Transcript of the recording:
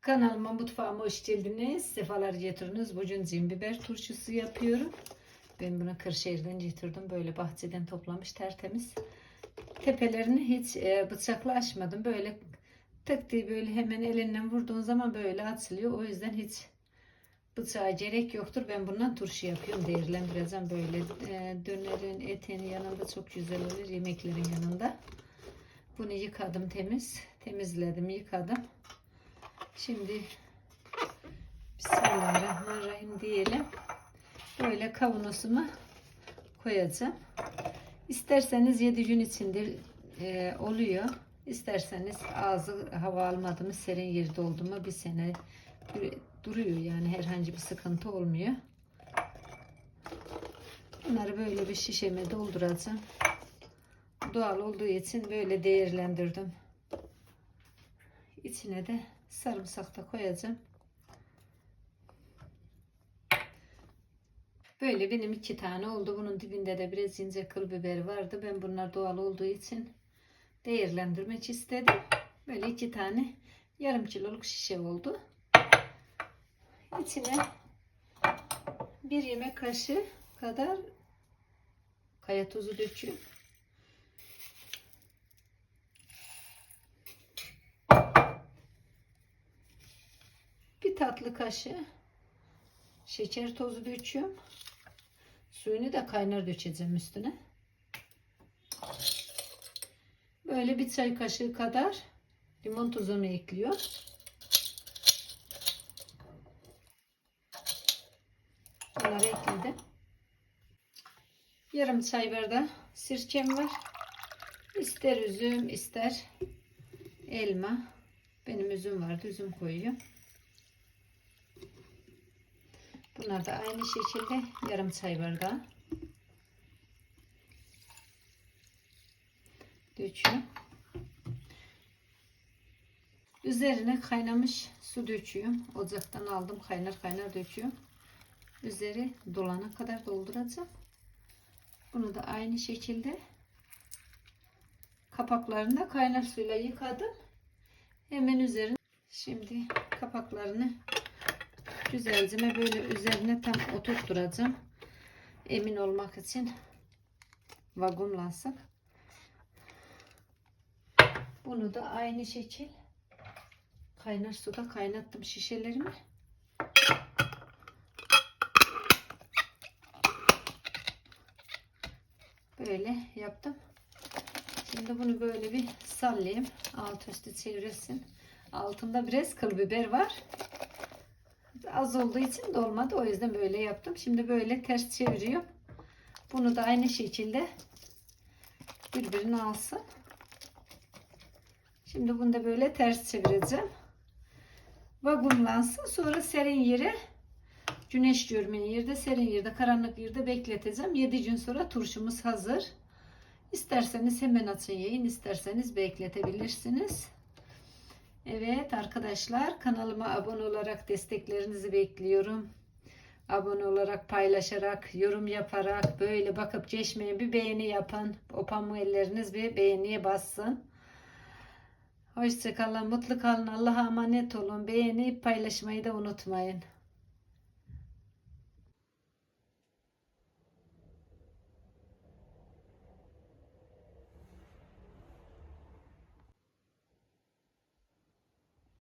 Kanalıma mutfağıma hoş geldiniz. Sefalar getirdiniz. Bugün cin biber turşusu yapıyorum. Ben bunu Kırşehir'den getirdim. Böyle bahçeden toplamış tertemiz. Tepelerini hiç e, bıçakla açmadım. Böyle tık diye böyle hemen elinden vurduğun zaman böyle açılıyor. O yüzden hiç bıçağa gerek yoktur. Ben bundan turşu yapıyorum. Değerlendireceğim böyle. E, dönerin etin yanında çok güzel olur. Yemeklerin yanında. Bunu yıkadım temiz. Temizledim yıkadım. Şimdi Bismillahirrahmanirrahim diyelim. Böyle kavanozuma koyacağım. İsterseniz 7 gün içinde e, oluyor. İsterseniz ağzı hava almadı mı serin yerde oldu mu bir sene duruyor yani herhangi bir sıkıntı olmuyor. Bunları böyle bir şişeme dolduracağım. Doğal olduğu için böyle değerlendirdim. İçine de sarımsak da koyacağım. Böyle benim iki tane oldu. Bunun dibinde de biraz ince kıl biber vardı. Ben bunlar doğal olduğu için değerlendirmek istedim. Böyle iki tane yarım kiloluk şişe oldu. İçine bir yemek kaşığı kadar kaya tuzu döküyorum. Tatlı kaşığı şeker tozu döküyorum. Suyunu da kaynar dökeceğim üstüne. Böyle bir çay kaşığı kadar limon tuzunu ekliyor. Bunları ekledim. Yarım çay bardağı sirkem var. İster üzüm ister elma. Benim üzüm vardı. Üzüm koyuyorum. Bunlar da aynı şekilde yarım çay bardağı. Döküyorum. Üzerine kaynamış su döküyorum. Ocaktan aldım. Kaynar kaynar döküyorum. Üzeri dolana kadar dolduracağım. Bunu da aynı şekilde kapaklarını da kaynar suyla yıkadım. Hemen üzerine şimdi kapaklarını güzelce böyle üzerine tam oturtturacağım. Emin olmak için vakumlansın. Bunu da aynı şekil kaynar suda kaynattım şişelerimi. Böyle yaptım. Şimdi bunu böyle bir sallayayım. Alt üstü çevresin. Altında biraz kıl biber var. Az olduğu için dolmadı. O yüzden böyle yaptım. Şimdi böyle ters çeviriyorum. Bunu da aynı şekilde birbirine alsın. Şimdi bunu da böyle ters çevireceğim. Vakumlansın. Sonra serin yere güneş görmeyen yerde, serin yerde, karanlık yerde bekleteceğim. 7 gün sonra turşumuz hazır. İsterseniz hemen atın yiyin, isterseniz bekletebilirsiniz. Evet arkadaşlar kanalıma abone olarak desteklerinizi bekliyorum. Abone olarak paylaşarak, yorum yaparak böyle bakıp geçmeyin bir beğeni yapın. O pamuk elleriniz bir beğeniye bassın. Hoşçakalın, mutlu kalın, Allah'a emanet olun. Beğenip paylaşmayı da unutmayın.